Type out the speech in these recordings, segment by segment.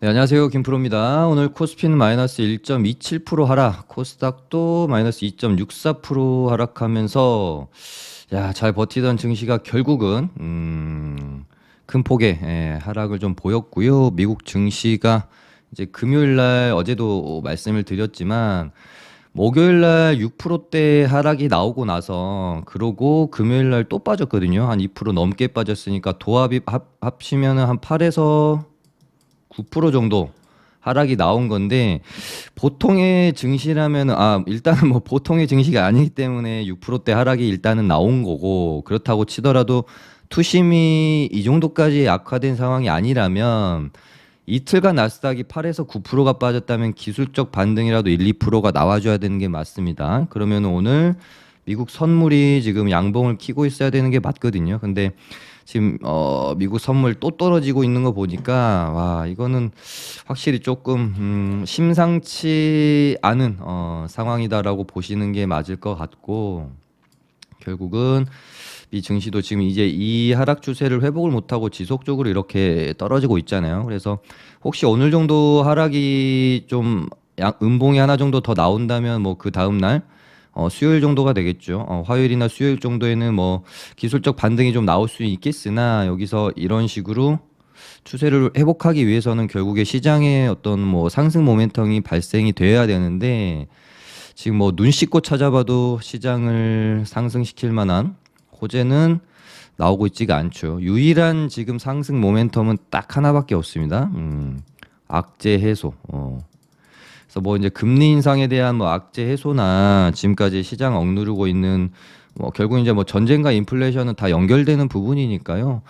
네, 안녕하세요. 김프로입니다. 오늘 코스피는 마이너스 1.27% 하락, 코스닥도 마이너스 2.64% 하락하면서 야, 잘 버티던 증시가 결국은 음, 큰 폭의 예, 하락을 좀 보였고요. 미국 증시가 이제 금요일 날 어제도 말씀을 드렸지만 목요일 날 6%대 하락이 나오고 나서 그러고 금요일 날 또 빠졌거든요. 한 2% 넘게 빠졌으니까 도합이 합, 합치면은 한 8에서 9% 정도 하락이 나온 건데 보통의 증시라면 아 일단은 뭐 보통의 증시가 아니기 때문에 6%대 하락이 일단은 나온 거고 그렇다고 치더라도 투심이 이 정도까지 악화된 상황이 아니라면 이틀간 나스닥이 8에서 9%가 빠졌다면 기술적 반등이라도 1, 2%가 나와줘야 되는 게 맞습니다. 그러면 오늘 미국 선물이 지금 양봉을 키고 있어야 되는 게 맞거든요. 근데 지금 어 미국 선물 또 떨어지고 있는 거 보니까 와 이거는 확실히 조금 음 심상치 않은 어 상황이다라고 보시는 게 맞을 것 같고 결국은 미 증시도 지금 이제 이 하락 추세를 회복을 못하고 지속적으로 이렇게 떨어지고 있잖아요. 그래서 혹시 오늘 정도 하락이 좀 양- 음봉이 하나 정도 더 나온다면 뭐 그 다음 날 어, 수요일 정도가 되겠죠. 어, 화요일이나 수요일 정도에는 뭐 기술적 반등이 좀 나올 수 있겠으나 여기서 이런 식으로 추세를 회복하기 위해서는 결국에 시장의 어떤 뭐 상승 모멘텀이 발생이 돼야 되는데 지금 뭐 눈 씻고 찾아봐도 시장을 상승시킬 만한 호재는 나오고 있지가 않죠. 유일한 지금 상승 모멘텀은 딱 하나밖에 없습니다. 음, 악재 해소. 어. 그래서 뭐 이제 금리 인상에 대한 뭐 악재 해소나 지금까지 시장 억누르고 있는 뭐 결국 이제 뭐 전쟁과 인플레이션은 다 연결되는 부분이니까요.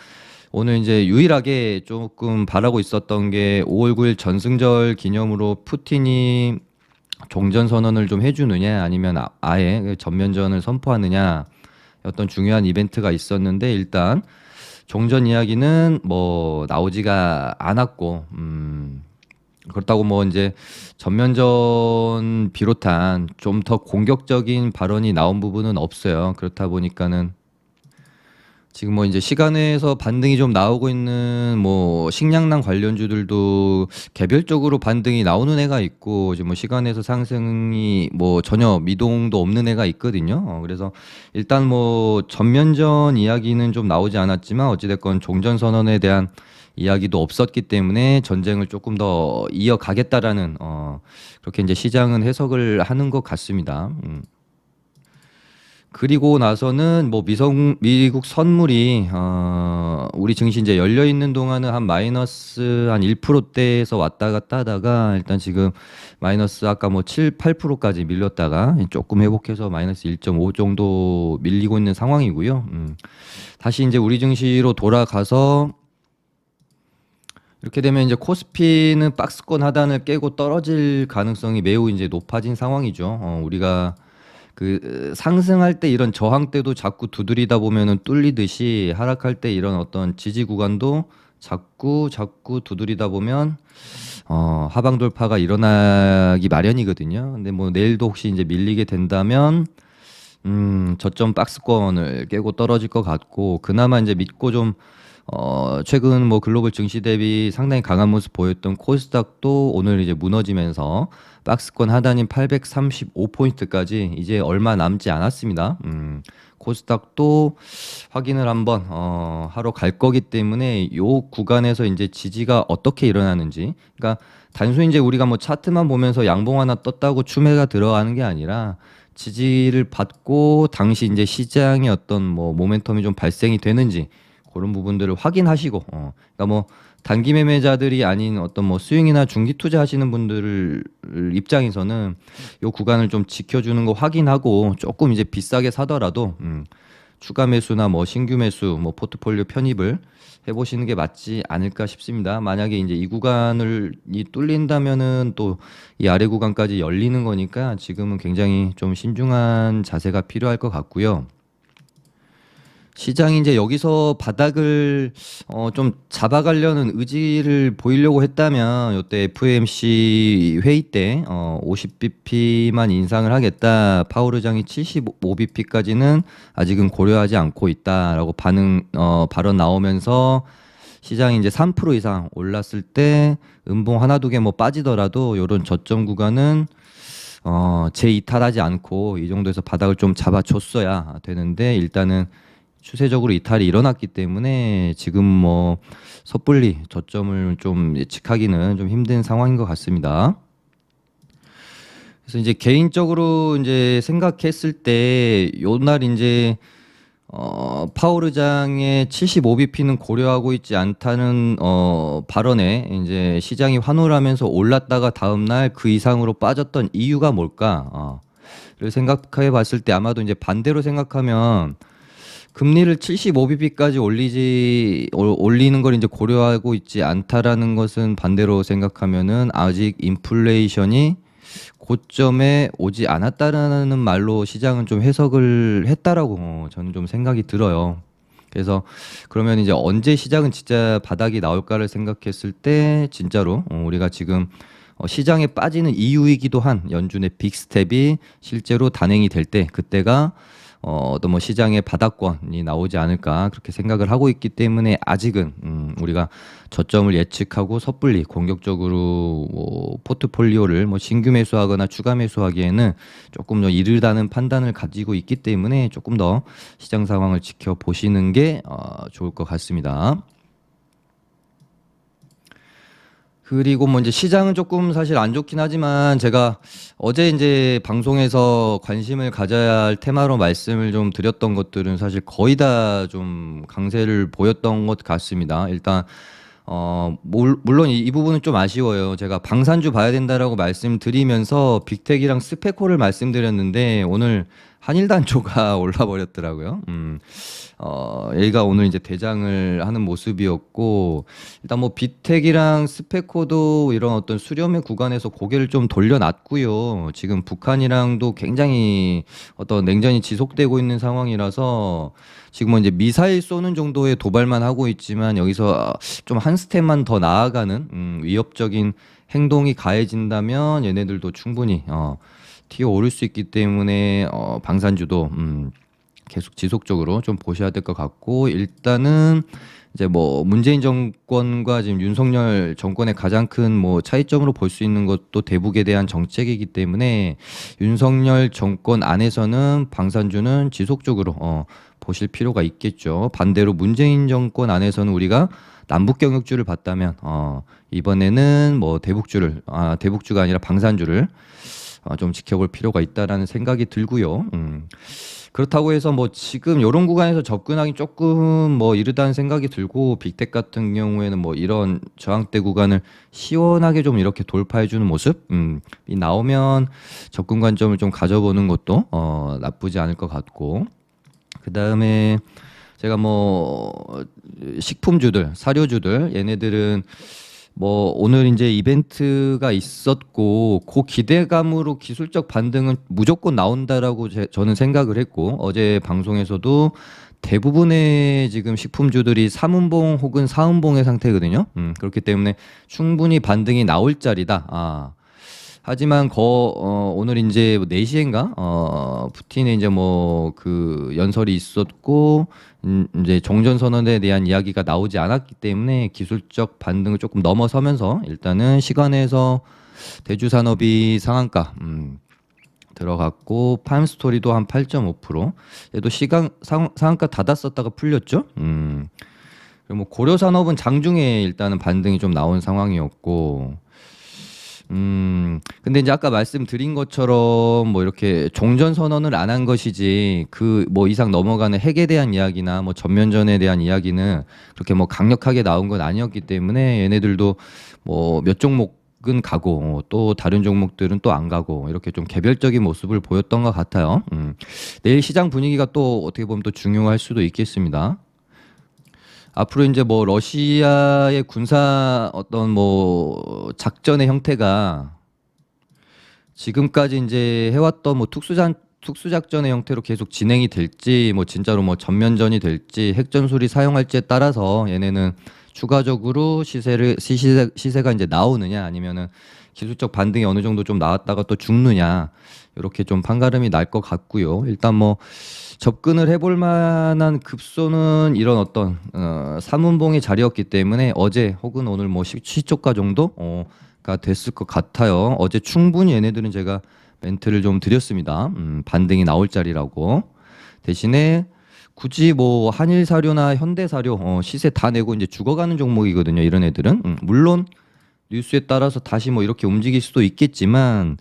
오늘 이제 유일하게 조금 바라고 있었던 게 5월 9일 전승절 기념으로 푸틴이 종전 선언을 좀 해주느냐 아니면 아- 아예 전면전을 선포하느냐 어떤 중요한 이벤트가 있었는데 일단 종전 이야기는 뭐 나오지가 않았고 음 그렇다고 뭐 이제 전면전 비롯한 좀 더 공격적인 발언이 나온 부분은 없어요. 그렇다 보니까는 지금 뭐 이제 시간에서 반등이 좀 나오고 있는 뭐 식량난 관련주들도 개별적으로 반등이 나오는 애가 있고 이제 뭐 시간에서 상승이 뭐 전혀 미동도 없는 애가 있거든요. 어, 그래서 일단 뭐 전면전 이야기는 좀 나오지 않았지만 어찌됐건 종전 선언에 대한 이야기도 없었기 때문에 전쟁을 조금 더 이어가겠다라는 어 그렇게 이제 시장은 해석을 하는 것 같습니다. 음. 그리고 나서는 뭐 미성 미국 선물이 어 우리 증시 이제 열려 있는 동안은 한 마이너스 한 1%대에서 왔다 갔다 하다가 일단 지금 마이너스 아까 뭐 7, 8%까지 밀렸다가 조금 회복해서 마이너스 1.5 정도 밀리고 있는 상황이고요. 음. 다시 이제 우리 증시로 돌아가서 이렇게 되면 이제 코스피는 박스권 하단을 깨고 떨어질 가능성이 매우 이제 높아진 상황이죠. 어, 우리가 그 으, 상승할 때 이런 저항 때도 자꾸 두드리다 보면은 뚫리듯이 하락할 때 이런 어떤 지지 구간도 자꾸 자꾸 두드리다 보면 어, 하방 돌파가 일어나기 마련이거든요. 근데 뭐 내일도 혹시 이제 밀리게 된다면 음, 저점 박스권을 깨고 떨어질 것 같고 그나마 이제 믿고 좀 어, 최근 뭐 글로벌 증시 대비 상당히 강한 모습 보였던 코스닥도 오늘 이제 무너지면서 박스권 하단인 835포인트까지 이제 얼마 남지 않았습니다. 음, 코스닥도 확인을 한번 어, 하러 갈 거기 때문에 요 구간에서 이제 지지가 어떻게 일어나는지 그러니까 단순히 이제 우리가 뭐 차트만 보면서 양봉 하나 떴다고 추매가 들어가는 게 아니라 지지를 받고 당시 이제 시장의 어떤 뭐 모멘텀이 좀 발생이 되는지 그런 부분들을 확인하시고 어 그러니까 뭐 단기 매매자들이 아닌 어떤 뭐 스윙이나 중기 투자하시는 분들 입장에서는 요 구간을 좀 지켜주는 거 확인하고 조금 이제 비싸게 사더라도 음 추가 매수나 뭐 신규 매수 뭐 포트폴리오 편입을 해보시는 게 맞지 않을까 싶습니다. 만약에 이제 이 구간을 이 뚫린다면은 또 이 아래 구간까지 열리는 거니까 지금은 굉장히 좀 신중한 자세가 필요할 것 같고요. 시장이 이제 여기서 바닥을 어 좀 잡아가려는 의지를 보이려고 했다면 이때 FOMC 회의 때 어 50bp만 인상을 하겠다. 파월 의장이 75bp까지는 아직은 고려하지 않고 있다라고 반응 어 발언 나오면서 시장이 이제 3% 이상 올랐을 때 음봉 하나 두 개 뭐 빠지더라도 요런 저점 구간은 어, 재이탈하지 않고 이 정도에서 바닥을 좀 잡아줬어야 되는데 일단은 추세적으로 이탈이 일어났기 때문에 지금 뭐 섣불리 저점을 좀 예측하기는 좀 힘든 상황인 것 같습니다. 그래서 이제 개인적으로 이제 생각했을 때 요날 이제 어 파월 의장의 75bp는 고려하고 있지 않다는 어 발언에 이제 시장이 환호를 하면서 올랐다가 다음 날 그 이상으로 빠졌던 이유가 뭘까? 어. 를 생각해 봤을 때 아마도 이제 반대로 생각하면 금리를 75bp까지 올리지 올- 올리는 걸 이제 고려하고 있지 않다라는 것은 반대로 생각하면은 아직 인플레이션이 고점에 오지 않았다라는 말로 시장은 좀 해석을 했다라고 저는 좀 생각이 들어요. 그래서 그러면 이제 언제 시장은 진짜 바닥이 나올까를 생각했을 때 진짜로 어, 우리가 지금 어, 시장에 빠지는 이유이기도 한 연준의 빅스텝이 실제로 단행이 될 때 그때가 어, 어떤 뭐 시장의 바닥권이 나오지 않을까 그렇게 생각을 하고 있기 때문에 아직은 음, 우리가 저점을 예측하고 섣불리 공격적으로 뭐 포트폴리오를 뭐 신규 매수하거나 추가 매수하기에는 조금 더 이르다는 판단을 가지고 있기 때문에 조금 더 시장 상황을 지켜보시는 게 어, 좋을 것 같습니다. 그리고 뭐 이제 시장은 조금 사실 안 좋긴 하지만 제가 어제 이제 방송에서 관심을 가져야 할 테마로 말씀을 좀 드렸던 것들은 사실 거의 다 좀 강세를 보였던 것 같습니다. 일단 어 물- 물론 이, 이 부분은 좀 아쉬워요. 제가 방산주 봐야 된다라고 말씀드리면서 빅텍이랑 스페코를 말씀드렸는데 오늘 한일 단초가 올라 버렸더라고요. 음. 어, 얘가 오늘 이제 대장을 하는 모습이었고, 일단 뭐 빅텍이랑 스페코도 이런 어떤 수렴의 구간에서 고개를 좀 돌려놨고요. 지금 북한이랑도 굉장히 어떤 냉전이 지속되고 있는 상황이라서 지금 뭐 이제 미사일 쏘는 정도의 도발만 하고 있지만 여기서 좀 한 스텝만 더 나아가는 음, 위협적인 행동이 가해진다면 얘네들도 충분히 어, 튀어 오를 수 있기 때문에 어, 방산주도 음, 계속 지속적으로 좀 보셔야 될 것 같고 일단은 이제 뭐 문재인 정권과 지금 윤석열 정권의 가장 큰 뭐 차이점으로 볼 수 있는 것도 대북에 대한 정책이기 때문에 윤석열 정권 안에서는 방산주는 지속적으로 어, 보실 필요가 있겠죠. 반대로 문재인 정권 안에서는 우리가 남북 경역주를 봤다면 어, 이번에는 뭐 대북주를 아 대북주가 아니라 방산주를 어, 좀 지켜볼 필요가 있다라는 생각이 들고요. 음. 그렇다고 해서 뭐 지금 이런 구간에서 접근하기 조금 뭐 이르다는 생각이 들고 빅텍 같은 경우에는 뭐 이런 저항대 구간을 시원하게 좀 이렇게 돌파해주는 모습 음, 이 나오면 접근 관점을 좀 가져보는 것도 어, 나쁘지 않을 것 같고 그 다음에 제가 뭐 식품주들, 사료주들 얘네들은 뭐 오늘 이제 이벤트가 있었고 그 기대감으로 기술적 반등은 무조건 나온다라고 제, 저는 생각을 했고 어제 방송에서도 대부분의 지금 식품주들이 삼운봉 혹은 사운봉의 상태거든요. 음, 그렇기 때문에 충분히 반등이 나올 자리다. 아. 하지만 거 어, 오늘 이제 뭐 4시인가 어 푸틴의 이제 뭐 그 연설이 있었고 음, 이제 종전 선언에 대한 이야기가 나오지 않았기 때문에 기술적 반등을 조금 넘어서면서 일단은 시간에서 대주 산업이 상한가 음, 들어갔고 파임 스토리도 한 8.5% 얘도 시간 상, 상한가 닫았었다가 풀렸죠. 음. 그리고 뭐 고려 산업은 장중에 일단은 반등이 좀 나온 상황이었고 음, 근데 이제 아까 말씀드린 것처럼 뭐 이렇게 종전 선언을 안 한 것이지 그 뭐 이상 넘어가는 핵에 대한 이야기나 뭐 전면전에 대한 이야기는 그렇게 뭐 강력하게 나온 건 아니었기 때문에 얘네들도 뭐 몇 종목은 가고 또 다른 종목들은 또 안 가고 이렇게 좀 개별적인 모습을 보였던 것 같아요. 음. 내일 시장 분위기가 또 어떻게 보면 또 중요할 수도 있겠습니다. 앞으로 이제 뭐 러시아의 군사 어떤 뭐 작전의 형태가 지금까지 이제 해왔던 뭐 특수작 특수작전의 형태로 계속 진행이 될지 뭐 진짜로 뭐 전면전이 될지 핵전술이 사용할지에 따라서 얘네는 추가적으로 시세를 시세 시세가 이제 나오느냐 아니면은 기술적 반등이 어느 정도 좀 나왔다가 또 죽느냐 이렇게 좀 판가름이 날 것 같고요. 일단 뭐 접근을 해볼 만한 급소는 이런 어떤 어, 삼운봉의 자리였기 때문에 어제 혹은 오늘 뭐 시, 시초가 정도 어, 가 됐을 것 같아요. 어제 충분히 얘네들은 제가 멘트를 좀 드렸습니다. 음, 반등이 나올 자리라고 대신에 굳이 뭐 한일사료나 현대사료 어, 시세 다 내고 이제 죽어가는 종목이거든요. 이런 애들은 음, 물론 뉴스에 따라서 다시 뭐 이렇게 움직일 수도 있겠지만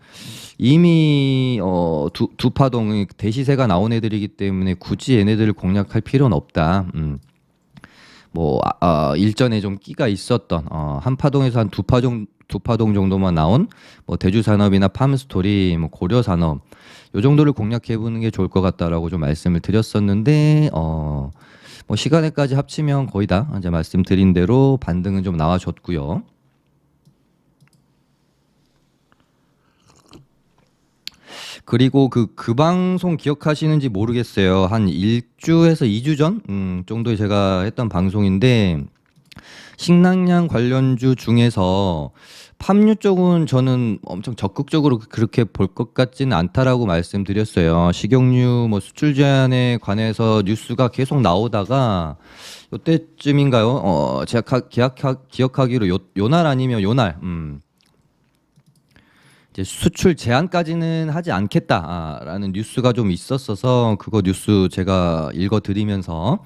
이미 어, 두, 두 파동의 대시세가 나온 애들이기 때문에 굳이 얘네들을 공략할 필요는 없다. 음. 뭐 아, 아, 일전에 좀 끼가 있었던 어, 한 파동에서 한 두 파동 두 파동 정도만 나온 뭐 대주 산업이나 팜스토리, 뭐 고려 산업 요 정도를 공략해 보는 게 좋을 것 같다라고 좀 말씀을 드렸었는데 어. 뭐 시간에까지 합치면 거의 다 이제 말씀드린 대로 반등은 좀 나와줬고요. 그리고 그, 그 방송 기억하시는지 모르겠어요. 한 1주에서 2주 전 음, 정도에 제가 했던 방송인데 식량량 관련주 중에서 팜유 쪽은 저는 엄청 적극적으로 그렇게 볼 것 같지는 않다라고 말씀드렸어요. 식용유 뭐 수출 제한에 관해서 뉴스가 계속 나오다가 요때쯤인가요? 어, 제가 가- 기억하, 기억하기로 요, 요날 아니면 요날, 음, 수출 제한까지는 하지 않겠다라는 뉴스가 좀 있었어서 그거 뉴스 제가 읽어드리면서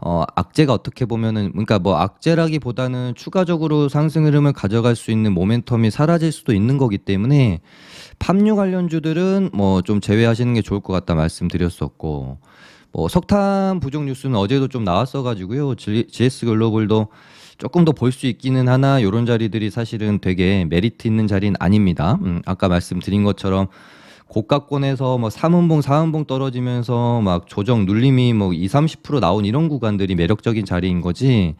어, 악재가 어떻게 보면은 그러니까 뭐 악재라기보다는 추가적으로 상승 흐름을 가져갈 수 있는 모멘텀이 사라질 수도 있는 거기 때문에 팜유 관련주들은 뭐 좀 제외하시는 게 좋을 것 같다 말씀드렸었고 뭐 석탄 부족 뉴스는 어제도 좀 나왔어 가지고요. GS 글로벌도 조금 더 볼 수 있기는 하나 요런 자리들이 사실은 되게 메리트 있는 자리는 아닙니다. 음, 아까 말씀드린 것처럼 고가권에서 뭐 3운봉, 4운봉 떨어지면서 막 조정 눌림이 뭐 2, 30% 나온 이런 구간들이 매력적인 자리인 거지.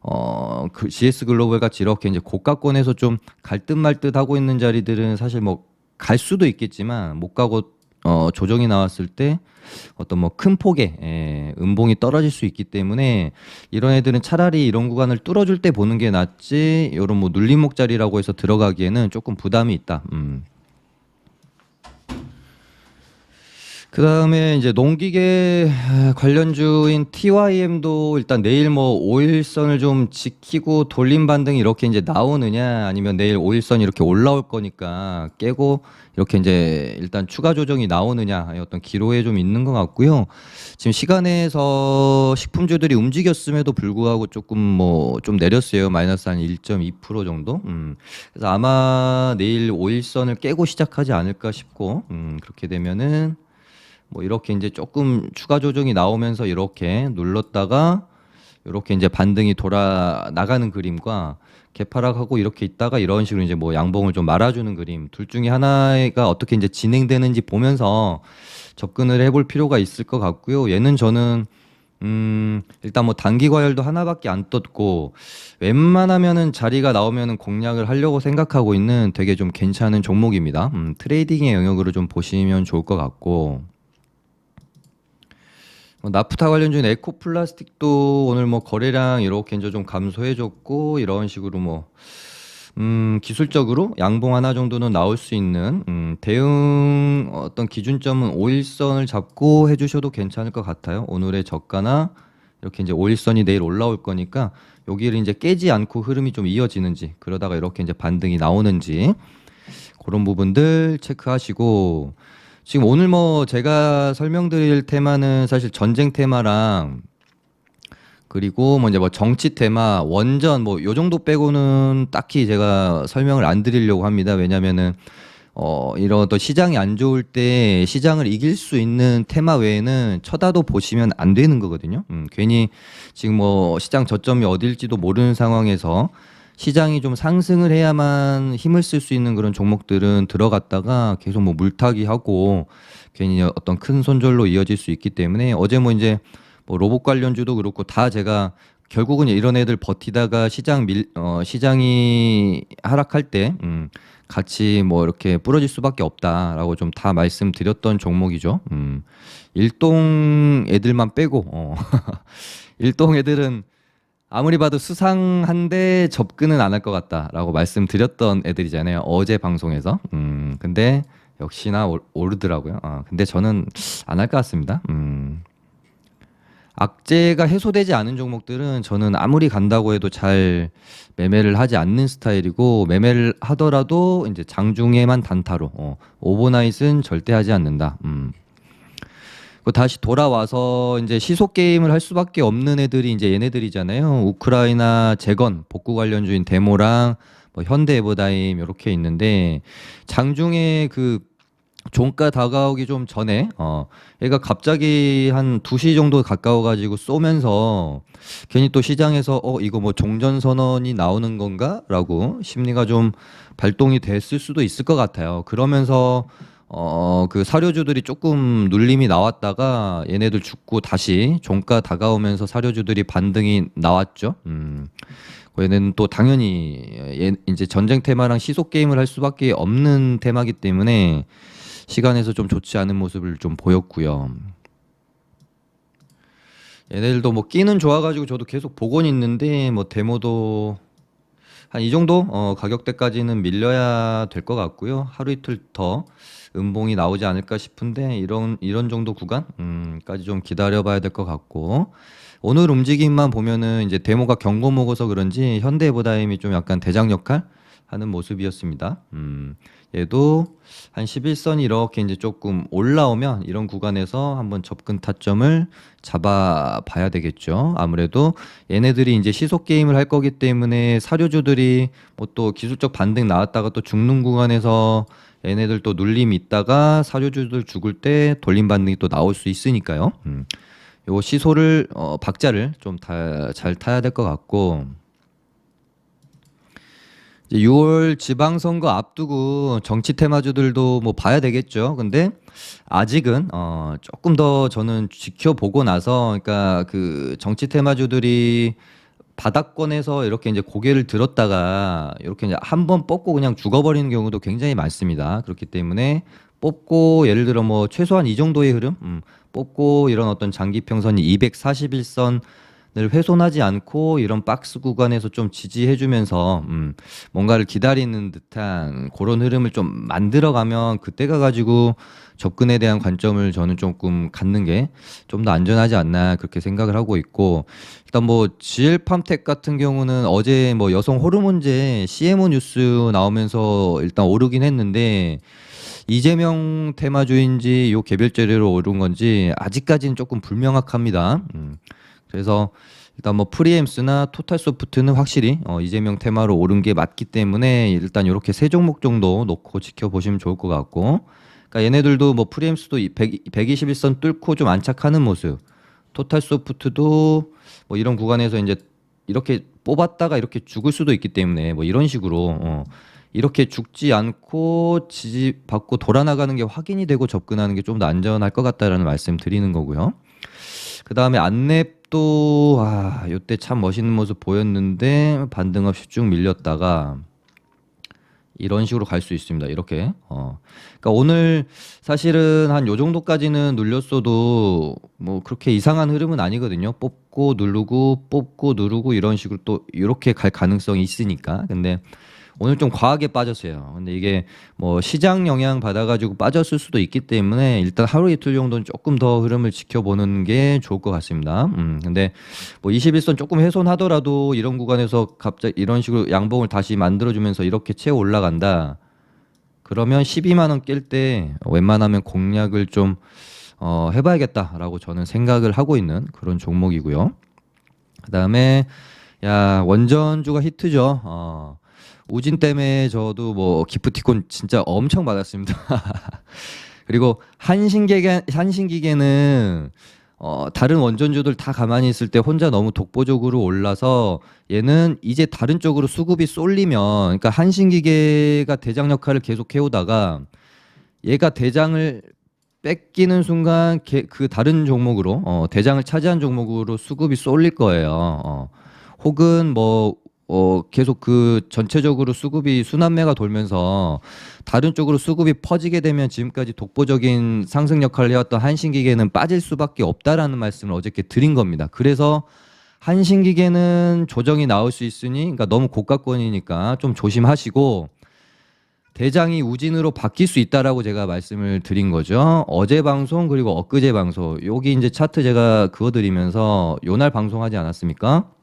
어, 그 GS 글로벌 같이 이렇게 이제 고가권에서 좀 갈듯 말듯 하고 있는 자리들은 사실 뭐 갈 수도 있겠지만 못 가고 어, 조정이 나왔을 때 어떤 뭐 큰 폭의 예, 음봉이 떨어질 수 있기 때문에 이런 애들은 차라리 이런 구간을 뚫어줄 때 보는 게 낫지 이런 뭐 눌림목 자리라고 해서 들어가기에는 조금 부담이 있다. 음. 그 다음에 이제 농기계 관련주인 TYM도 일단 내일 뭐 5일선을 좀 지키고 돌림 반등이 이렇게 이제 나오느냐 아니면 내일 5일선이 이렇게 올라올 거니까 깨고 이렇게 이제 일단 추가 조정이 나오느냐 어떤 기로에 좀 있는 것 같고요. 지금 시간에서 식품주들이 움직였음에도 불구하고 조금 뭐 좀 내렸어요. 마이너스 한 1.2% 정도. 음. 그래서 아마 내일 5일선을 깨고 시작하지 않을까 싶고 음, 그렇게 되면은 뭐 이렇게 이제 조금 추가 조정이 나오면서 이렇게 눌렀다가 이렇게 이제 반등이 돌아 나가는 그림과 개파락하고 이렇게 있다가 이런 식으로 이제 뭐 양봉을 좀 말아주는 그림 둘 중에 하나가 어떻게 이제 진행되는지 보면서 접근을 해볼 필요가 있을 것 같고요. 얘는 저는 음 일단 뭐 단기 과열도 하나밖에 안 떴고 웬만하면은 자리가 나오면은 공략을 하려고 생각하고 있는 되게 좀 괜찮은 종목입니다. 음, 트레이딩의 영역으로 좀 보시면 좋을 것 같고 뭐 나프타 관련주인 에코플라스틱도 오늘 뭐 거래량 이렇게 이제 좀 감소해줬고 이런 식으로 뭐 음, 기술적으로 양봉 하나 정도는 나올 수 있는 음, 대응 어떤 기준점은 5일선을 잡고 해주셔도 괜찮을 것 같아요. 오늘의 저가나 이렇게 이제 5일선이 내일 올라올 거니까 여기를 이제 깨지 않고 흐름이 좀 이어지는지 그러다가 이렇게 이제 반등이 나오는지 그런 부분들 체크하시고 지금 오늘 뭐 제가 설명드릴 테마는 사실 전쟁 테마랑 그리고 뭐 이제 뭐 정치 테마, 원전 뭐 요 정도 빼고는 딱히 제가 설명을 안 드리려고 합니다. 왜냐면은 어 이런 또 시장이 안 좋을 때 시장을 이길 수 있는 테마 외에는 쳐다도 보시면 안 되는 거거든요. 음, 괜히 지금 뭐 시장 저점이 어딜지도 모르는 상황에서 시장이 좀 상승을 해야만 힘을 쓸 수 있는 그런 종목들은 들어갔다가 계속 뭐 물타기 하고 괜히 어떤 큰 손절로 이어질 수 있기 때문에 어제 뭐 이제 뭐 로봇 관련주도 그렇고 다 제가 결국은 이런 애들 버티다가 시장 밀, 어, 시장이 하락할 때, 음, 같이 뭐 이렇게 부러질 수밖에 없다라고 좀 다 말씀드렸던 종목이죠. 음, 일동 애들만 빼고, 어, 일동 애들은 아무리 봐도 수상한데 접근은 안 할 것 같다라고 말씀드렸던 애들이잖아요. 어제 방송에서. 음, 근데 역시나 오, 오르더라고요. 어, 근데 저는 안 할 것 같습니다. 음. 악재가 해소되지 않은 종목들은 저는 아무리 간다고 해도 잘 매매를 하지 않는 스타일이고 매매를 하더라도 이제 장중에만 단타로 어, 오버나잇은 절대 하지 않는다. 음. 그 다시 돌아와서 이제 시속 게임을 할 수밖에 없는 애들이 이제 얘네들이잖아요. 우크라이나 재건 복구 관련 주인 데모랑 뭐 현대 에버다임 이렇게 있는데 장중에 그 종가 다가오기 좀 전에 어 얘가 갑자기 한 2시 정도 가까워 가지고 쏘면서 괜히 또 시장에서 어 이거 뭐 종전 선언이 나오는 건가라고 심리가 좀 발동이 됐을 수도 있을 것 같아요. 그러면서 어 그 사료주들이 조금 눌림이 나왔다가 얘네들 죽고 다시 종가 다가오면서 사료주들이 반등이 나왔죠. 음. 얘는 또 당연히 얘 이제 전쟁 테마랑 시속 게임을 할 수밖에 없는 테마기 때문에 시간에서 좀 좋지 않은 모습을 좀 보였고요. 얘네들도 뭐 끼는 좋아가지고 저도 계속 보곤 있는데 뭐 데모도 한 이 정도 어, 가격대까지는 밀려야 될 것 같고요. 하루 이틀 더 음봉이 나오지 않을까 싶은데 이런 이런 정도 구간까지 좀 기다려봐야 될 것 같고. 오늘 움직임만 보면은 이제 데모가 경고 먹어서 그런지 현대보다임이 좀 약간 대장 역할? 하는 모습이었습니다. 음, 얘도 한 11선이 이렇게 이제 조금 올라오면 이런 구간에서 한번 접근 타점을 잡아 봐야 되겠죠. 아무래도 얘네들이 이제 시속 게임을 할 거기 때문에 사료주들이 뭐 또 기술적 반등 나왔다가 또 죽는 구간에서 얘네들 또 눌림이 있다가 사료주들 죽을 때 돌림 반등이 또 나올 수 있으니까요. 음. 요 시소를 어, 박자를 좀잘 타야 될 것 같고 6월 지방선거 앞두고 정치 테마주들도 뭐 봐야 되겠죠. 근데 아직은 어 조금 더 저는 지켜보고 나서 그러니까 그 정치 테마주들이 바닥권에서 이렇게 이제 고개를 들었다가 이렇게 이제 한 번 뽑고 그냥 죽어버리는 경우도 굉장히 많습니다. 그렇기 때문에 뽑고 예를 들어 뭐 최소한 이 정도의 흐름 음, 뽑고 이런 어떤 장기 평선이 241선 을 훼손하지 않고 이런 박스 구간에서 좀 지지해주면서 음, 뭔가를 기다리는 듯한 그런 흐름을 좀 만들어가면 그때가 가지고 접근에 대한 관점을 저는 조금 갖는 게 좀 더 안전하지 않나 그렇게 생각을 하고 있고 일단 뭐 GL팜텍 같은 경우는 어제 뭐 여성 호르몬제 CMO 뉴스 나오면서 일단 오르긴 했는데 이재명 테마주인지 요 개별 재료로 오른 건지 아직까지는 조금 불명확합니다. 음. 그래서 일단 뭐 프리엠스나 토탈 소프트는 확실히 어, 이재명 테마로 오른 게 맞기 때문에 일단 이렇게 세 종목 정도 놓고 지켜보시면 좋을 것 같고 그러니까 얘네들도 뭐 프리엠스도 100, 121선 뚫고 좀 안착하는 모습 토탈 소프트도 뭐 이런 구간에서 이제 이렇게 뽑았다가 이렇게 죽을 수도 있기 때문에 뭐 이런 식으로 어, 이렇게 죽지 않고 지지 받고 돌아나가는 게 확인이 되고 접근하는 게 좀 더 안전할 것 같다라는 말씀 드리는 거고요. 그 다음에 안랩 도아 요때 참 멋있는 모습 보였는데 반등 없이 쭉 밀렸다가 이런 식으로 갈 수 있습니다. 이렇게. 어. 그러니까 오늘 사실은 한 요 정도까지는 눌렸어도 뭐 그렇게 이상한 흐름은 아니거든요. 뽑고 누르고 뽑고 누르고 이런 식으로 또 이렇게 갈 가능성이 있으니까. 근데 오늘 좀 과하게 빠졌어요. 근데 이게 뭐 시장 영향 받아가지고 빠졌을 수도 있기 때문에 일단 하루 이틀 정도는 조금 더 흐름을 지켜보는 게 좋을 것 같습니다. 음, 근데 뭐 21선 조금 훼손하더라도 이런 구간에서 갑자기 이런 식으로 양봉을 다시 만들어주면서 이렇게 채워 올라간다. 그러면 12만 원 깰 때 웬만하면 공략을 좀 어, 해봐야겠다라고 저는 생각을 하고 있는 그런 종목이고요. 그 다음에 야 원전주가 히트죠. 어, 우진 때문에 저도 뭐 기프티콘 진짜 엄청 받았습니다. 그리고 한신기계 한신기계는 어, 다른 원전주들 다 가만히 있을 때 혼자 너무 독보적으로 올라서 얘는 이제 다른 쪽으로 수급이 쏠리면 그러니까 한신기계가 대장 역할을 계속 해오다가 얘가 대장을 뺏기는 순간 그 다른 종목으로 어, 대장을 차지한 종목으로 수급이 쏠릴 거예요. 어, 혹은 뭐 어, 계속 그 전체적으로 수급이 순환매가 돌면서 다른 쪽으로 수급이 퍼지게 되면 지금까지 독보적인 상승 역할을 해왔던 한신기계는 빠질 수밖에 없다라는 말씀을 어저께 드린 겁니다. 그래서 한신기계는 조정이 나올 수 있으니 그러니까 너무 고가권이니까 좀 조심하시고 대장이 우진으로 바뀔 수 있다라고 제가 말씀을 드린 거죠. 어제 방송 그리고 엊그제 방송 여기 이제 차트 제가 그어 드리면서 요날 방송하지 않았습니까?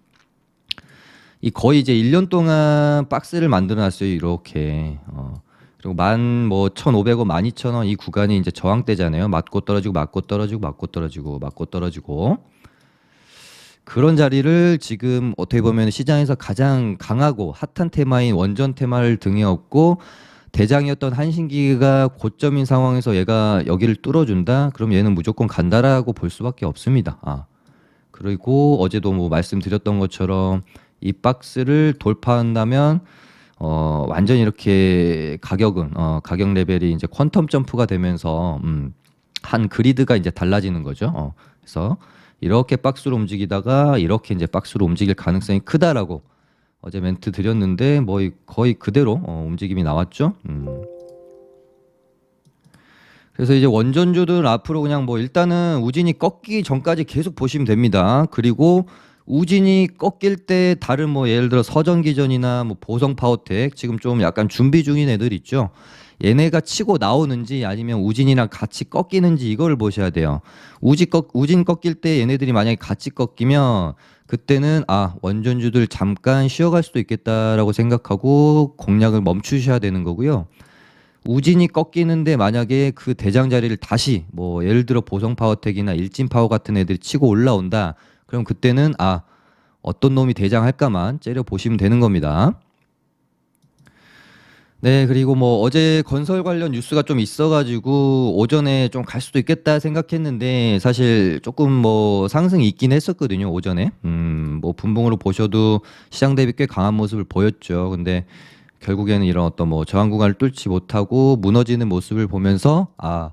이 거의 이제 1년 동안 박스를 만들어 놨어요. 이렇게. 어. 그리고 만뭐 1,500원, 12,000원 이 구간이 이제 저항대잖아요. 맞고 떨어지고 맞고 떨어지고 맞고 떨어지고 맞고 떨어지고. 그런 자리를 지금 어떻게 보면 시장에서 가장 강하고 핫한 테마인 원전 테마를 등에 업고 대장이었던 한신기가 고점인 상황에서 얘가 여기를 뚫어준다? 그럼 얘는 무조건 간다라고 볼 수밖에 없습니다. 아. 그리고 어제도 뭐 말씀드렸던 것처럼 이 박스를 돌파한다면 어 완전 이렇게 가격은 어 가격 레벨이 이제 퀀텀 점프가 되면서 음, 한 그리드가 이제 달라지는 거죠. 어, 그래서 이렇게 박스로 움직이다가 이렇게 이제 박스로 움직일 가능성이 크다라고 어제 멘트 드렸는데 뭐 거의 그대로 어, 움직임이 나왔죠. 음. 그래서 이제 원전주들 앞으로 그냥 뭐 일단은 우진이 꺾기 전까지 계속 보시면 됩니다. 그리고 우진이 꺾일 때 다른 뭐 예를 들어 서전기전이나 뭐 보성 파워텍 지금 좀 약간 준비 중인 애들 있죠. 얘네가 치고 나오는지 아니면 우진이랑 같이 꺾이는지 이걸 보셔야 돼요. 우지 꺾 우진 꺾일 때 얘네들이 만약에 같이 꺾이면 그때는 아 원전주들 잠깐 쉬어갈 수도 있겠다라고 생각하고 공략을 멈추셔야 되는 거고요. 우진이 꺾이는데 만약에 그 대장 자리를 다시 뭐 예를 들어 보성 파워텍이나 일진 파워 같은 애들이 치고 올라온다. 그럼 그때는 아 어떤 놈이 대장 할까만 째려 보시면 되는 겁니다. 네, 그리고 뭐 어제 건설 관련 뉴스가 좀 있어가지고 오전에 좀 갈 수도 있겠다 생각했는데 사실 조금 뭐 상승이 있긴 했었거든요, 오전에. 음, 뭐 분봉으로 보셔도 시장 대비 꽤 강한 모습을 보였죠. 근데 결국에는 이런 어떤 뭐 저항 구간을 뚫지 못하고 무너지는 모습을 보면서 아,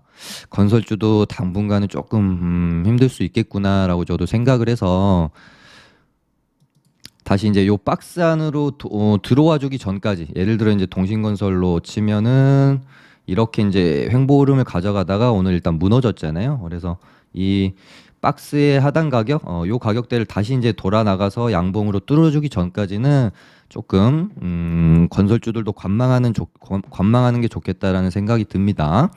건설주도 당분간은 조금 음, 힘들 수 있겠구나라고 저도 생각을 해서 다시 이제 요 박스 안으로 도- 어, 들어와 주기 전까지 예를 들어 이제 동신건설로 치면은 이렇게 이제 횡보 흐름을 가져가다가 오늘 일단 무너졌잖아요. 그래서 이 박스의 하단 가격, 어, 요 가격대를 다시 이제 돌아 나가서 양봉으로 뚫어주기 전까지는 조금 음, 건설주들도 관망하는 좋- 관- 관망하는 게 좋겠다라는 생각이 듭니다.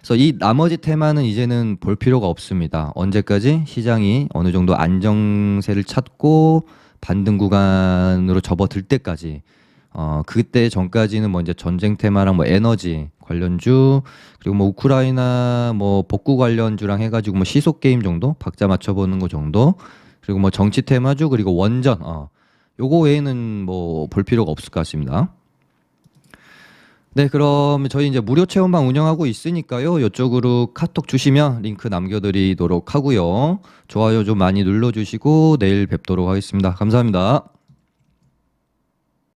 그래서 이 나머지 테마는 이제는 볼 필요가 없습니다. 언제까지 시장이 어느 정도 안정세를 찾고 반등 구간으로 접어들 때까지 어 그때 전까지는 뭐 이제 전쟁 테마랑 뭐 에너지 관련주 그리고 뭐 우크라이나 뭐 복구 관련주랑 해가지고 뭐 시속 게임 정도 박자 맞춰보는 거 정도 그리고 뭐 정치 테마주 그리고 원전 어 요거 외에는 뭐 볼 필요가 없을 것 같습니다. 네, 그럼 저희 이제 무료 체험방 운영하고 있으니까요. 이쪽으로 카톡 주시면 링크 남겨드리도록 하고요. 좋아요 좀 많이 눌러주시고 내일 뵙도록 하겠습니다. 감사합니다.